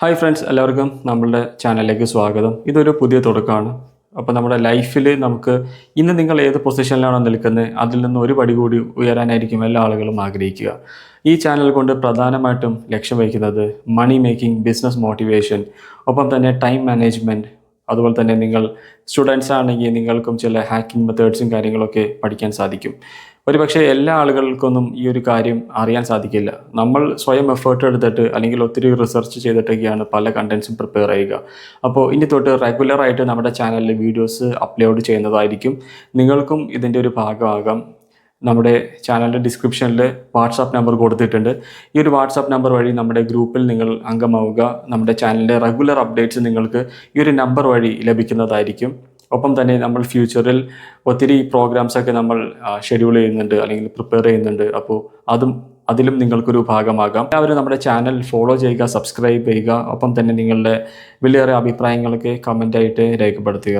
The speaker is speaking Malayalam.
ഹായ് ഫ്രണ്ട്സ് എല്ലാവർക്കും നമ്മളുടെ ചാനലിലേക്ക് സ്വാഗതം. ഇതൊരു പുതിയ തുടക്കമാണ്. അപ്പോൾ നമ്മുടെ ലൈഫിൽ നമുക്ക് ഇന്ന് നിങ്ങൾ ഏത് പൊസിഷനിലാണോ നിൽക്കുന്നത്? അതിൽ നിന്ന് ഒരു പടി കൂടി ഉയരാനായിരിക്കും എല്ലാ ആളുകളും ആഗ്രഹിക്കുക. ഈ ചാനൽ കൊണ്ട് പ്രധാനമായിട്ടും ലക്ഷ്യം വയ്ക്കുന്നത് മണി മേക്കിംഗ് ബിസിനസ് മോട്ടിവേഷൻ ഒപ്പം തന്നെ ടൈം മാനേജ്മെന്റ് അതുപോലെ തന്നെ നിങ്ങൾ സ്റ്റുഡൻസ് ആണെങ്കിൽ നിങ്ങൾക്കും ചില ഹാക്കിംഗ് മെത്തേഡ്സും കാര്യങ്ങളൊക്കെ പഠിക്കാൻ സാധിക്കും. ഒരുപക്ഷെ എല്ലാ ആളുകൾക്കൊന്നും ഈ ഒരു കാര്യം അറിയാൻ സാധിക്കില്ല. നമ്മൾ സ്വയം എഫേർട്ട് എടുത്തിട്ട് അല്ലെങ്കിൽ ഒത്തിരി റിസർച്ച് ചെയ്തിട്ടൊക്കെയാണ് പല കണ്ടൻസും പ്രിപ്പയർ ചെയ്യുക. അപ്പോൾ ഇനി തൊട്ട് റെഗുലറായിട്ട് നമ്മുടെ ചാനലിൽ വീഡിയോസ് അപ്ലോഡ് ചെയ്യുന്നതായിരിക്കും. നിങ്ങൾക്കും ഇതിന്റെ ഒരു ഭാഗമാകാം. നമ്മുടെ ചാനലിന്റെ ഡിസ്ക്രിപ്ഷനിൽ വാട്സാപ്പ് നമ്പർ കൊടുത്തിട്ടുണ്ട്. ഈ ഒരു വാട്സാപ്പ് നമ്പർ വഴി നമ്മുടെ ഗ്രൂപ്പിൽ നിങ്ങൾ അംഗമാവുക. നമ്മുടെ ചാനലിന്റെ റെഗുലർ അപ്ഡേറ്റ്സ് നിങ്ങൾക്ക് ഈ ഒരു നമ്പർ വഴി ലഭിക്കുന്നതായിരിക്കും. ഒപ്പം തന്നെ നമ്മൾ ഫ്യൂച്ചറിൽ ഒത്തിരി പ്രോഗ്രാംസ് ഒക്കെ നമ്മൾ ഷെഡ്യൂൾ ചെയ്യുന്നുണ്ട് അല്ലെങ്കിൽ പ്രിപ്പയർ ചെയ്യുന്നുണ്ട്. അപ്പോൾ അതും അതിലും നിങ്ങൾക്കൊരു ഭാഗമാകാം. എല്ലാവരും നമ്മുടെ ചാനൽ ഫോളോ ചെയ്യുക സബ്സ്ക്രൈബ് ചെയ്യുക. ഒപ്പം തന്നെ നിങ്ങളുടെ വലിയേറെ അഭിപ്രായങ്ങളൊക്കെ കമന്റായിട്ട് രേഖപ്പെടുത്തുക.